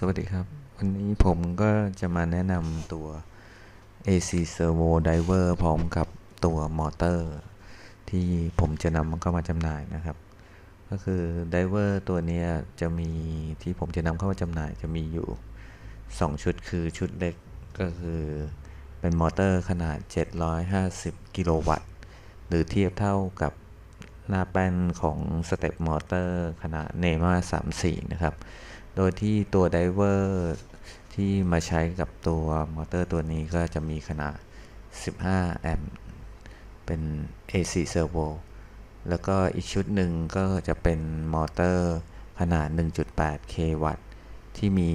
สวัสดีครับ วันนี้ผมก็จะมาแนะนำตัว AC Servo Diver พร้อมกับตัวมอเตอร์ ที่ผมจะนำเข้ามาจำหน่ายนะครับ ก็คือ Diver ตัวนี้จะมีที่ผมจะนำเข้ามาจำหน่ายจะมีอยู่ 2 ชุดคือชุดเล็กก็คือเป็นมอเตอร์ขนาด 750 กิโลวัตต์ หรือเทียบเท่ากับหน้าแป้นของสเต็ปมอเตอร์ขนาดเนม่า34 นะครับ โดยที่ตัวไดเวอร์ที่มาใช้กับตัวมอเตอร์ตัวนี้ก็จะมีขนาด 15 แอมป์ เป็น AC Servo แล้วก็อีกชุดหนึ่งก็จะเป็นมอเตอร์ขนาด 1.8 k วัตต์ ที่มี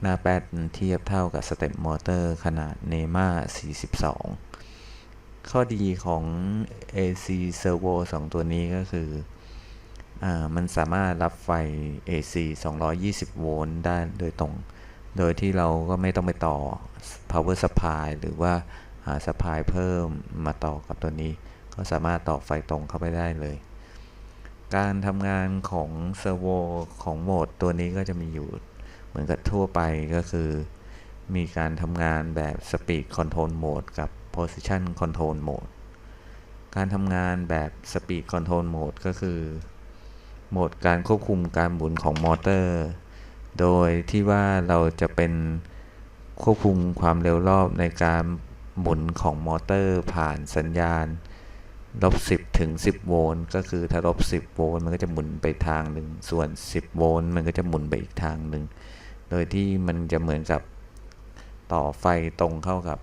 หน้าแป้นเทียบเท่ากับสเต็ปมอเตอร์ขนาดเนมา42 ข้อดีของ AC Servo 2 ตัวนี้ก็คือ มันสามารถรับไฟ AC 220 โวลต์ได้โดยตรง โดยที่เราก็ไม่ต้องไปต่อ power supply หรือว่าหา supply เพิ่มมาต่อกับตัวนี้ ก็สามารถต่อไฟตรงเข้าไปได้เลย การทำงานของเซอร์โวของโหมดตัวนี้ก็จะมีอยู่เหมือนกับทั่วไปก็คือ มีการทำงานแบบ Speed Control Mode กับ Position Control Mode การทำงานแบบ Speed Control Mode ก็คือ โหมดการควบคุมการหมุนของมอเตอร์ โดยที่ว่าเราจะเป็นควบคุมความเร็วรอบในการหมุนของมอเตอร์ผ่านสัญญาณลบ 10 ถึง 10 โวลต์ก็คือถ้าลบ 10 โวลต์มันก็จะหมุนไปทางหนึ่ง ส่วน 10 โวลต์มันก็จะหมุนไปอีกทางหนึ่ง โดยที่มันจะเหมือนกับต่อไฟตรงเข้ากับ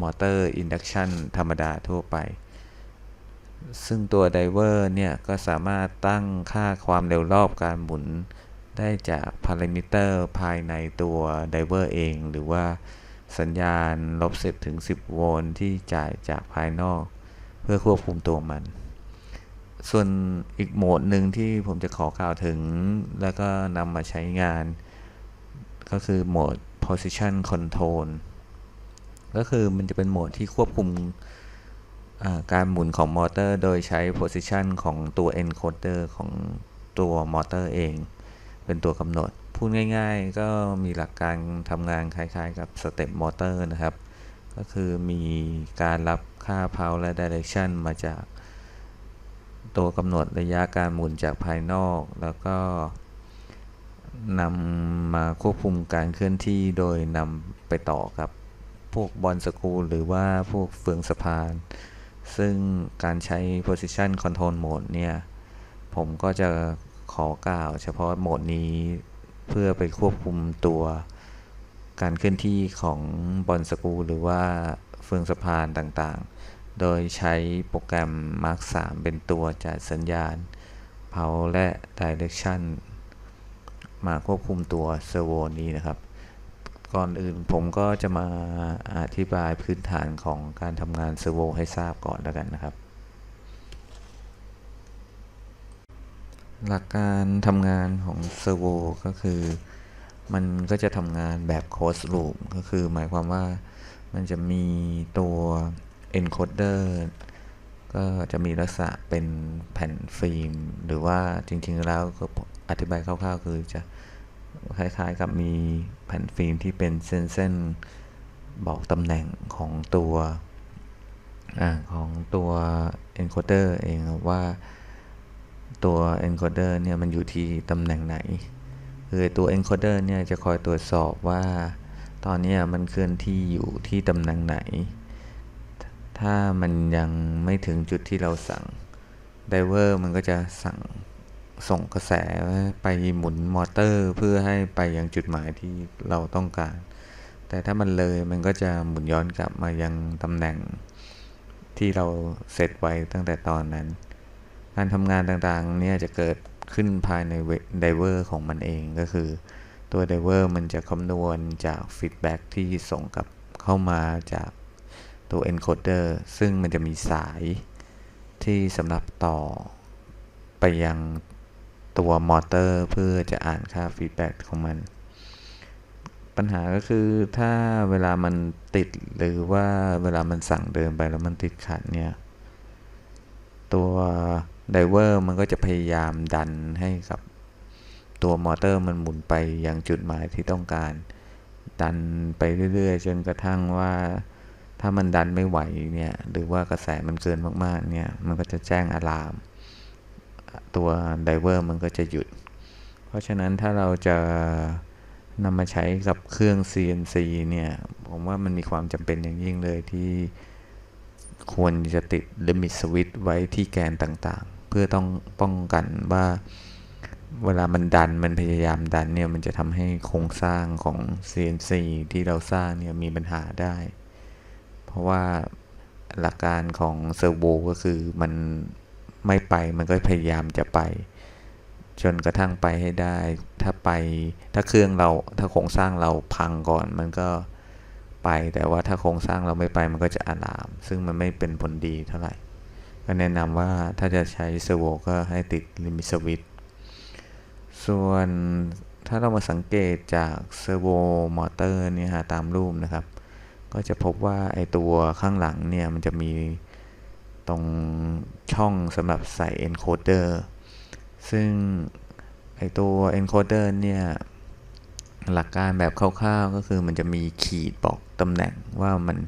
มอเตอร์อินดักชันธรรมดาทั่วไป ซึ่งตัวไดเวอร์เนี่ย ก็สามารถตั้งค่าความเร็วรอบการหมุนได้จากพารามิเตอร์ภายในตัวไดเวอร์เอง หรือว่าสัญญาณลบ10ถึง 10 โวลต์ที่จ่ายจากภายนอก เพื่อควบคุมตัวมัน ส่วนอีกโหมดหนึ่งที่ผมจะขอกล่าวถึง แล้วก็นำมาใช้งาน ก็คือโหมด position control ก็คือมันจะเป็นโหมดที่ควบคุม การหมุนของมอเตอร์โดยใช้ position ของตัว encoder ของตัวมอเตอร์เอง เป็นตัวกำหนด พูดง่ายๆ ก็มีหลักการทำงานคล้ายๆกับสเต็ปมอเตอร์นะครับ ก็คือมีการรับค่า power และ direction มาจาก ตัวกำหนดระยะการหมุนจากภายนอก แล้วก็นำมาควบคุมการเคลื่อนที่โดยนำไปต่อกับพวกบอลสกูลหรือว่าพวกเฟืองสะพาน ซึ่งการใช้ position control mode เนี่ย ผมก็จะขอกล่าวเฉพาะโหมดนี้เพื่อไปควบคุมตัวการเคลื่อนที่ของบอลสกูหรือว่าเฟืองสะพานต่างๆ โดยใช้โปรแกรม Mark 3 เป็นตัวจัดสัญญาณ power และ direction มาควบคุมตัวเซอร์โวนี้นะครับ ก่อนอื่นผมก็จะมาอธิบายพื้นฐานของการทำงานเซอร์โวให้ทราบก่อนแล้วกันนะครับ หลักการทำงานของเซอร์โวก็คือ มันก็จะทำงานแบบโคสลูปก็คือหมายความว่ามันจะมีตัว encoder ก็จะมีลักษณะเป็นแผ่นฟิล์ม หรือว่าจริงๆแล้วก็อธิบายคร่าวๆ คือจะ คล้ายๆกับมีแผ่นฟิล์มที่เป็นเส้นๆบอกตำแหน่งของตัวอของตัว encoder เองว่าตัว encoder เนี่ยมันอยู่ที่ตำแหน่งไหนคือตัว encoder เนี่ยจะคอยตรวจสอบว่า ตอนนี้มันเคลื่อนที่อยู่ที่ตำแหน่งไหน ถ้ามันยังไม่ถึงจุดที่เราสั่งไดเวอร์มันก็จะสั่ง ส่งกระแสไปหมุนมอเตอร์เพื่อให้ไปยังจุดหมายที่เราต้องการ แต่ถ้ามันเลยมันก็จะหมุนย้อนกลับมายังตำแหน่งที่เราเซตไว้ตั้งแต่ตอนนั้น การทำงานต่างๆเนี่ยจะเกิดขึ้นภายในไดเวอร์ของมันเองก็คือ ตัวไดเวอร์มันจะคำนวณจากฟีดแบ็ที่ส่งกลับเข้ามาจากตัว encoder ซึ่งมันจะมีสายที่สำหรับต่อไปยัง ตัวมอเตอร์เพื่อจะอ่านค่าฟีดแบ็กของมัน ปัญหาก็คือถ้าเวลามันติดหรือว่าเวลามันสั่งเดินไปแล้วมันติดขัดเนี่ย ตัวไดเวอร์มันก็จะพยายามดันให้กับตัวมอเตอร์มันหมุนไปยังจุดหมายที่ต้องการ ดันไปเรื่อยๆ จนกระทั่งว่าถ้ามันดันไม่ไหวเนี่ย หรือว่ากระแสมันเกินมากๆเนี่ย มันก็จะแจ้งอะลาม ตัวไดเวอร์มันก็จะหยุด เพราะฉะนั้นถ้าเราจะนำมาใช้กับเครื่อง CNC เนี่ย ผมว่ามันมีความจำเป็นอย่างยิ่งเลยที่ควรจะติด Limit Switch ไว้ที่แกนต่างๆ เพื่อต้องป้องกันว่าเวลามันดันมันพยายามดันเนี่ย มันจะทำให้โครงสร้างของ CNC ที่เราสร้างเนี่ย มีปัญหาได้ เพราะว่าหลักการของเซอร์โวก็คือมัน ไม่ไปมันก็พยายามจะไป จนกระทั่งไปให้ได้ ถ้าไปถ้าเครื่องเราถ้าโครงสร้างเราพังก่อนมันก็ไป แต่ว่าถ้าโครงสร้างเราไม่ไปมันก็จะอะลาม ซึ่งมันไม่เป็นผลดีเท่าไหร่ ก็แนะนำว่าถ้าจะใช้เซอร์โวก็ให้ติดลิมิตสวิตส่วนถ้าเรามาสังเกตจากเซอร์โวมอเตอร์เนี่ยฮะตามรูปนะครับ ก็จะพบว่าไอตัวข้างหลังเนี่ยมันจะมี ตรงช่องสำหรับใส่ encoder ซึ่งไอตัว encoder เนี่ย หลักการแบบคร่าวๆ ก็คือมันจะมีขีดบอกตำแหน่งว่ามัน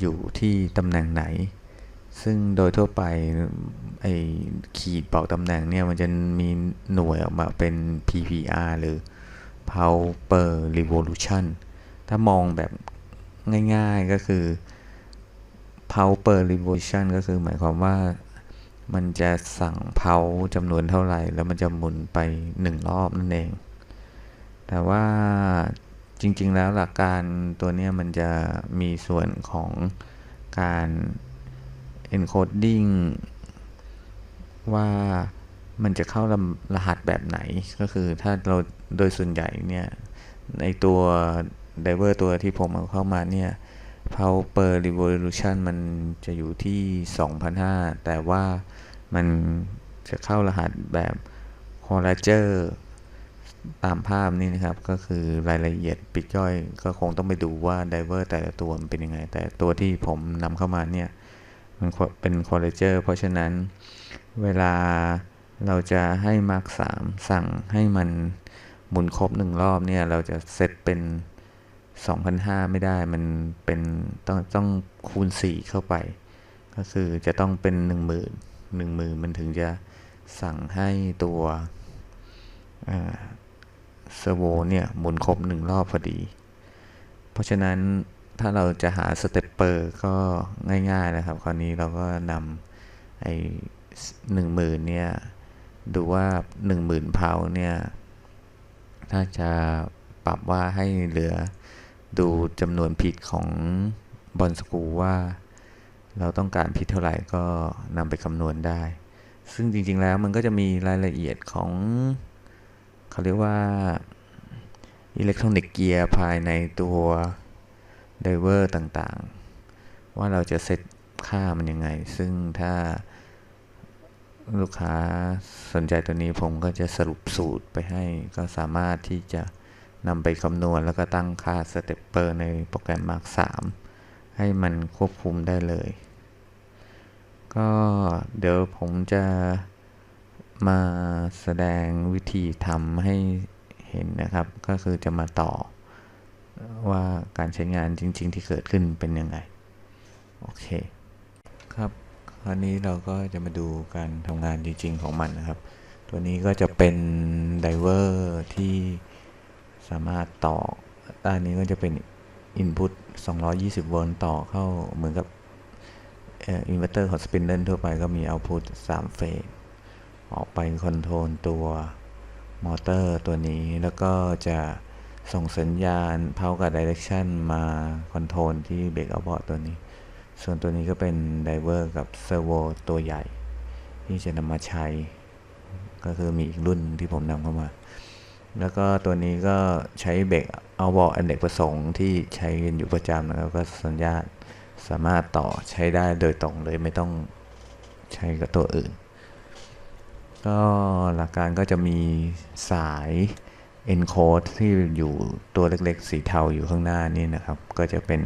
อยู่ที่ตำแหน่งไหน ซึ่งโดยทั่วไปไอขีดบอกตำแหน่งเนี่ย มันจะมีหน่วยออกมาเป็น PPR หรือ power per revolution ถ้ามองแบบง่ายๆก็คือ power per revolution ก็คือหมายความว่ามันจะสั่งเพาจำนวนเท่าไหร่ แล้วมันจะหมุนไปหนึ่งรอบนั่นเอง แต่ว่าจริง ๆ แล้วหลักการตัวนี้มันจะมีส่วนของการ encoding ว่ามันจะเข้ารหัสแบบไหน ก็คือถ้าเราโดยส่วนใหญ่เนี่ย ในตัวไดเวอร์ตัวที่ผมเอาเข้ามาเนี่ย power per revolution มันจะอยู่ที่ 2,500 แต่ว่ามันจะเข้ารหัสแบบ c o r r a g e r ตามภาพนี่นะครับ ก็คือรายละเอียดปลีกย่อยก็คงต้องไปดูว่าไดเวอร์แต่ละตัวมันเป็นยังไง แต่ตัวที่ผมนำเข้ามาเนี่ย มันเป็น c o r r a g e r เพราะฉะนั้นเวลาเราจะให้ Mark 3 สั่งให้มันหมุนครบหนึ่งรอบเนี่ย เราจะเซตเป็น 2,500 ไม่ได้มันเป็นต้องต้องคูณ 4 เข้าไป ก็คือจะต้องเป็น 10,000 10,000 มันถึงจะสั่งให้ตัวเซอร์โวเนี่ยหมุนครบหนึ่งรอบพอดี เพราะฉะนั้นถ้าเราจะหาสเตปเปอร์ก็ง่ายๆนะครับ คราวนี้เราก็นำไอ้หนึ่งหมื่นเนี่ย ดูว่าหนึ่งหมื่นเพาเนี่ย ถ้าจะปรับว่าให้เหลือ ดูจำนวนผิดของบอลสกูว่า เราต้องการผิดเท่าไหร่ก็นำไปคำนวณได้ ซึ่งจริง ๆ แล้วมันก็จะมีรายละเอียดของเขาเรียกว่าอิเล็กทรอนิกส์เกียร์ภายในตัวไดเวอร์ต่างๆ ว่าเราจะเซตค่ามันยังไง ซึ่งถ้าลูกค้าสนใจตัวนี้ผมก็จะสรุปสูตรไปให้ ก็สามารถที่จะ นำไปคำนวณแล้วก็ตั้งค่าสเตปเปอร์ในโปรแกรม Mark 3 ให้มันควบคุมได้เลย ก็เดี๋ยวผมจะมาแสดงวิธีทำให้เห็นนะครับ ก็คือจะมาต่อว่าการใช้งานจริง ๆ ที่เกิดขึ้นเป็นยังไง โอเค ครับคราวนี้เราก็จะมาดูการทำงานจริง ๆ ของมันนะครับ ตัวนี้ก็จะเป็นไดเวอร์ที่ สามารถต่อด้านนี้ก็จะเป็น Input 220 โวลต์ต่อเข้าเหมือนกับอินเวอร์เตอร์ของสปินเดิลทั่วไปก็มี Output 3 เฟสออกไปคอนโทรลตัวมอเตอร์ตัวนี้แล้วก็จะส่งสัญญาณ Power กับ Direction มาคอนโทรลที่เบรกเอาบอร์ดตัวนี้ ส่วนตัวนี้ก็เป็นไดเวอร์กับเซอร์โวตัวใหญ่ ที่จะนำมาใช้ ก็คือมีอีกรุ่นที่ผมนำเข้ามา แล้วก็ตัวนี้ก็ใช้เบรกเอาบอร์ดอันเด็กประสงค์ที่ใช้กันอยู่ประจำนะครับก็สัญญาณสามารถต่อใช้ได้โดยตรงเลยไม่ต้องใช้กับตัวอื่น ก็หลักการก็จะมีสาย encode ที่อยู่ตัวเล็กๆ สีเทาอยู่ข้างหน้านี่นะครับ ก็จะเป็น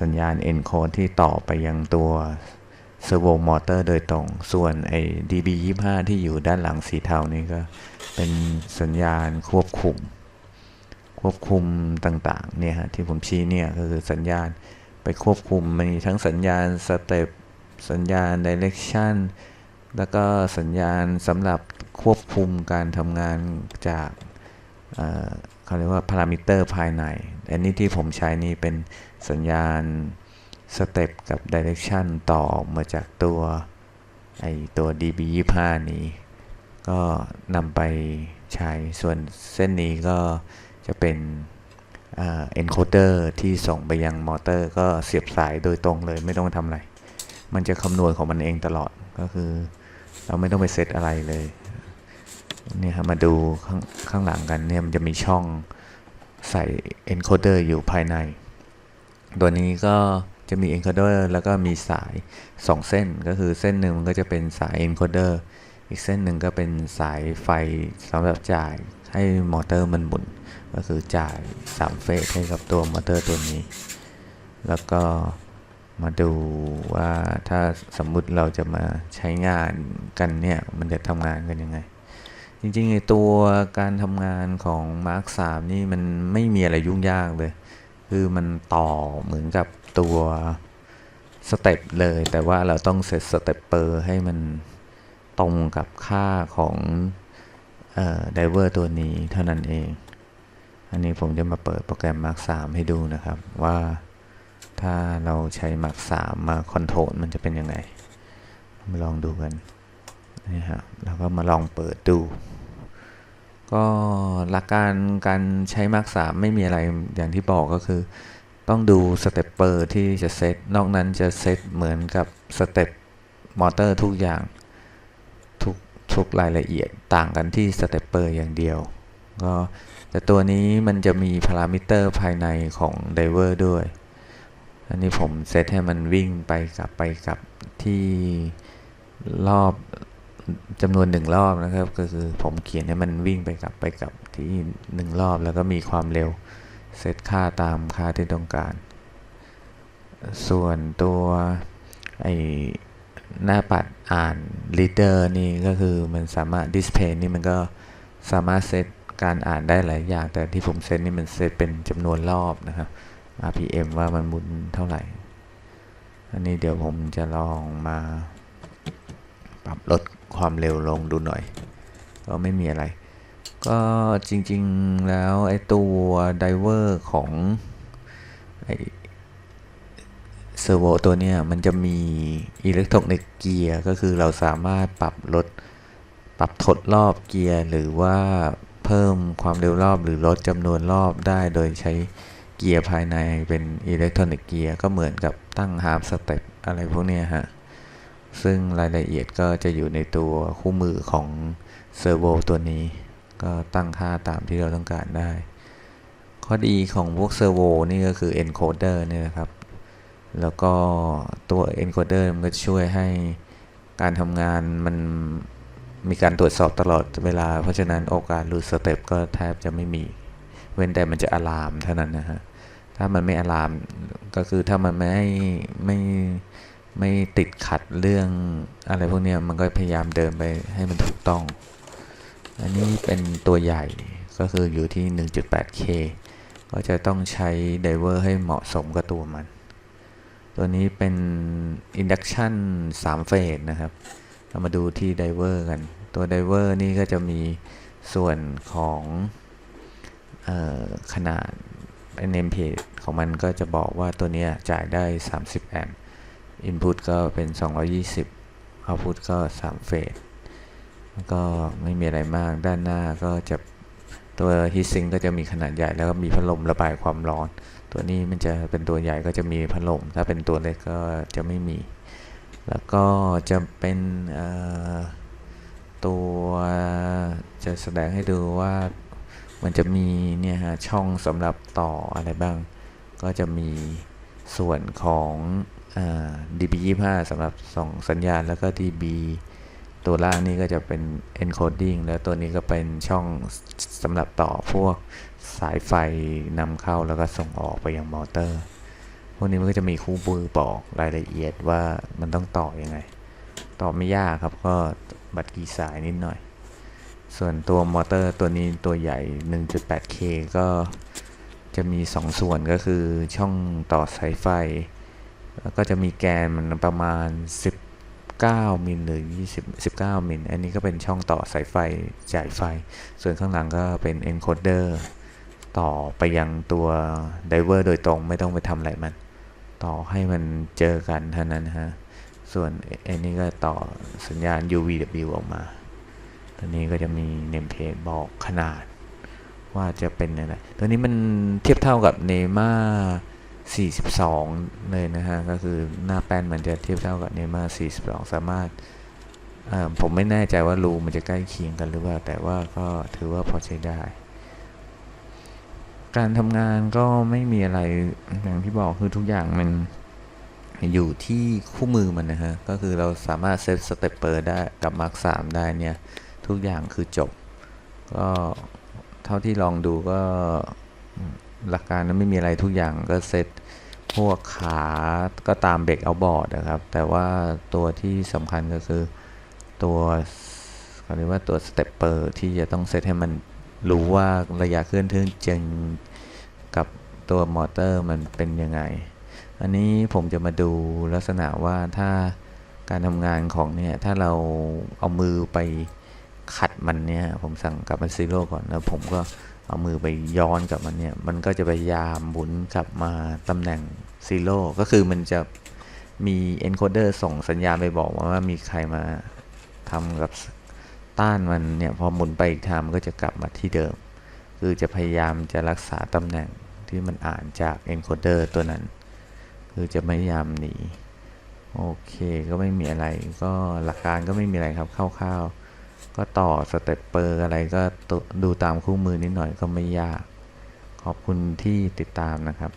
สัญญาณ encode ที่ต่อไปยังตัว เซอร์โวมอเตอร์โดยตรง ส่วนไอ้ DB25 ที่อยู่ด้านหลังสีเทานี่ก็เป็นสัญญาณควบคุม ควบคุมต่างๆเนี่ยฮะที่ผมชี้เนี่ยก็คือสัญญาณไปควบคุมมีทั้งสัญญาณสเต็ปสัญญาณ direction แล้วก็สัญญาณสำหรับควบคุมการทำงานจากเอ่อเขาเรียกว่าพารามิเตอร์ภายใน อันนี้ที่ผมใช้นี่เป็นสัญญาณ สเต็ปกับ direction ต่อมาจากตัวไอตัว DB25 นี้ ก็นำไปใช้ส่วนเส้นนี้ก็จะเป็นเอ็นโคเดอร์ที่ส่งไปยังมอเตอร์ ก็เสียบสายโดยตรงเลยไม่ต้องทำอะไร มันจะคำนวณของมันเองตลอดก็คือ เราไม่ต้องไปเซตอะไรเลยเนี่ยมาดูข้างข้างหลังกันเนี่ยมันจะมีช่องใส่ encoder อยู่ภายใน ตัวนี้ก็ จะมี encoder แล้วก็มีสาย 2 เส้นก็คือเส้นหนึ่งมันก็จะเป็นสาย encoder อีกเส้นหนึ่งก็เป็นสายไฟสำหรับจ่ายให้มอเตอร์มันหมุน ก็คือจ่าย 3 เฟสให้กับตัวมอเตอร์ตัวนี้ แล้วก็มาดูว่าถ้าสมมุติเราจะมาใช้งานกันเนี่ย มันจะทำงานกันยังไง จริงๆไอตัวการทำงานของ Mark 3 นี่มันไม่มีอะไรยุ่งยากเลย คือมันต่อเหมือนกับ ตัวสเต็ปเลย แต่ว่าเราต้องเซตสเต็ปเปอร์ให้มันตรงกับค่าของไดเวอร์ตัวนี้เท่านั้นเอง อันนี้ผมจะมาเปิดโปรแกรม Mark 3 ให้ดูนะครับ ว่าถ้าเราใช้ Mark 3 มาคอนโทรลมันจะเป็นยังไง มาลองดูกันนี่ฮะแล้วก็มาลองเปิดดู ก็หลักการการใช้ Mark 3 ไม่มีอะไรอย่างที่บอกก็คือ ต้องดูสเต็ปเปอร์ที่จะเซตนอกนั้นจะเซตเหมือนกับสเต็ปมอเตอร์ทุกอย่างทุกทุกรายละเอียดต่างกันที่สเต็ปเปอร์อย่างเดียวก็แต่ตัวนี้มันจะมีพารามิเตอร์ภายในของไดเวอร์ด้วย อันนี้ผมเซตให้มันวิ่งไปกลับไปกลับที่รอบจำนวนหนึ่งรอบนะครับ ก็คือผมเขียนให้มันวิ่งไปกลับไปกลับที่หนึ่งรอบ แล้วก็มีความเร็ว เซตค่าตามค่าที่ต้องการ ส่วนตัวไอหน้าปัดอ่าน reader นี่ก็คือมันสามารถ display นี่มันก็สามารถเซตการอ่านได้หลายอย่าง แต่ที่ผมเซตนี่มันเซตเป็นจำนวนรอบนะครับ RPM ว่ามันหมุนเท่าไหร่ อันนี้เดี๋ยวผมจะลองมาปรับลดความเร็วลงดูหน่อย ก็ไม่มีอะไร ก็จริงๆแล้วไอตัวไดเวอร์ของไอเซอร์โวตัวเนี้ยมันจะมีอิเล็กทรอนิกเกียร์ก็คือเราสามารถปรับลดปรับทดรอบเกียร์หรือว่าเพิ่มความเร็วรอบหรือลดจำนวนรอบได้โดยใช้เกียร์ภายในเป็นอิเล็กทรอนิกเกียร์ก็เหมือนกับตั้งฮาร์ปสเต็ปอะไรพวกเนี้ยฮะ ซึ่งรายละเอียดก็จะอยู่ในตัวคู่มือของเซอร์โวตัวนี้ ก็ตั้งค่าตามที่เราต้องการได้ ข้อดีของพวกเซอร์โวนี่ก็คือ encoder เนี่ยนะครับ แล้วก็ตัว encoder มันก็ช่วยให้การทำงานมันมีการตรวจสอบตลอดเวลา เพราะฉะนั้นโอกาสหลุดสเต็ปก็แทบจะไม่มี เว้นแต่มันจะอะลามเท่านั้นนะฮะ ถ้ามันไม่อะลามก็คือถ้ามันไม่ไม่ไม่ติดขัดเรื่องอะไรพวกนี้มันก็พยายามเดินไปให้มันถูกต้อง อันนี้เป็นตัวใหญ่ก็คืออยู่ที่ 1.8K ก็จะต้องใช้ไดเวอร์ให้เหมาะสมกับตัวมัน ตัวนี้เป็น induction 3เฟสนะครับ เรามาดูที่ไดเวอร์กัน ตัวไดเวอร์นี่ก็จะมีส่วนของออขนาดเนมเพจของมันก็จะบอกว่าตัวนี้จ่ายได้ 30 แอมป์ Input ก็เป็น 220 Output ก็3เฟส ก็ไม่มีอะไรมากด้านหน้าก็จะตัว heatsink ก็จะมีขนาดใหญ่แล้วก็มีพัดลมระบายความร้อน ตัวนี้มันจะเป็นตัวใหญ่ก็จะมีพัดลม ถ้าเป็นตัวเล็กก็จะไม่มี แล้วก็จะเป็นตัวจะแสดงให้ดูว่ามันจะมีเนี่ยฮะช่องสำหรับต่ออะไรบ้าง ก็จะมีส่วนของอ่า DB25 สำหรับส่งสัญญาณแล้วก็ DB ตัวล่างนี่ก็จะเป็น encoding แล้วตัวนี้ก็เป็นช่องสำหรับต่อพวกสายไฟนำเข้าแล้วก็ส่งออกไปยังมอเตอร์ พวกนี้มันก็จะมีคู่มือบอกรายละเอียดว่ามันต้องต่ออยังไง ต่อไม่ยากครับก็บัตรกี่สายนิดหน่อย ส่วนตัวมอเตอร์ตัวนี้ตัวใหญ่ 1.8K ก็จะมี 2 ส่วนก็คือช่องต่อสายไฟ แล้วก็จะมีแกนมันประมาณ 19 มิลหรือ 20 19 มิล อันนี้ก็เป็นช่องต่อสายไฟจ่ายไฟ ส่วนข้างหลังก็เป็น encoder ต่อไปยังตัวไดเวอร์โดยตรงไม่ต้องไปทำอะไรมัน ต่อให้มันเจอกันเท่านั้นฮะ ส่วนอันนี้ก็ต่อสัญญาณ UVW ออกมา ตัวนี้ก็จะมีเนมเพจบอกขนาดว่าจะเป็นอะไร ตัวนี้มันเทียบเท่ากับเนม่า 42 เลยนะฮะ ก็คือหน้าแป้นมันจะเทียบเท่ากับเนม่า42 สามารถผมไม่แน่ใจว่ารูมันจะใกล้เคียงกันหรือเปล่า แต่ว่าก็ถือว่าพอใช้ได้ การทำงานก็ไม่มีอะไรอย่างที่บอกคือทุกอย่างมันอยู่ที่คู่มือมันนะฮะ ก็คือเราสามารถเซตสเตปเปอร์ได้กับมาร์ค3ได้เนี่ย ทุกอย่างคือจบ ก็เท่าที่ลองดูก็ หลักการนั้นไม่มีอะไรทุกอย่างก็เซตพวกขาก็ตามเบรกเอาบอร์ดนะครับ แต่ว่าตัวที่สำคัญก็คือตัวเขาเรียกว่าตัวสเตปเปอร์ที่จะต้องเซตให้มันรู้ว่าระยะเคลื่อนที่จริงกับตัวมอเตอร์มันเป็นยังไง อันนี้ผมจะมาดูลักษณะว่าถ้าการทำงานของเนี่ย ถ้าเราเอามือไปขัดมันเนี่ย ผมสั่งกลับมาซีโร่ก่อนแล้วผมก็ เอามือไปย้อนกับมันเนี่ย มันก็จะพยายามหมุนกลับมาตำแหน่งซีโร่ก็คือมันจะมี encoder ส่งสัญญาณไปบอกว่ามีใครมาทำกับต้านมันเนี่ย พอหมุนไปอีกทางมันก็จะกลับมาที่เดิม คือจะพยายามจะรักษาตำแหน่งที่มันอ่านจาก encoder ตัวนั้น คือจะไม่พยายามหนี โอเคก็ไม่มีอะไรก็หลักการก็ไม่มีอะไรครับคร่าวๆ ก็ต่อสเต็ปเปอร์อะไรก็ตุดูตามคู่มือนิดหน่อยก็ไม่ยาก ขอบคุณที่ติดตามนะครับ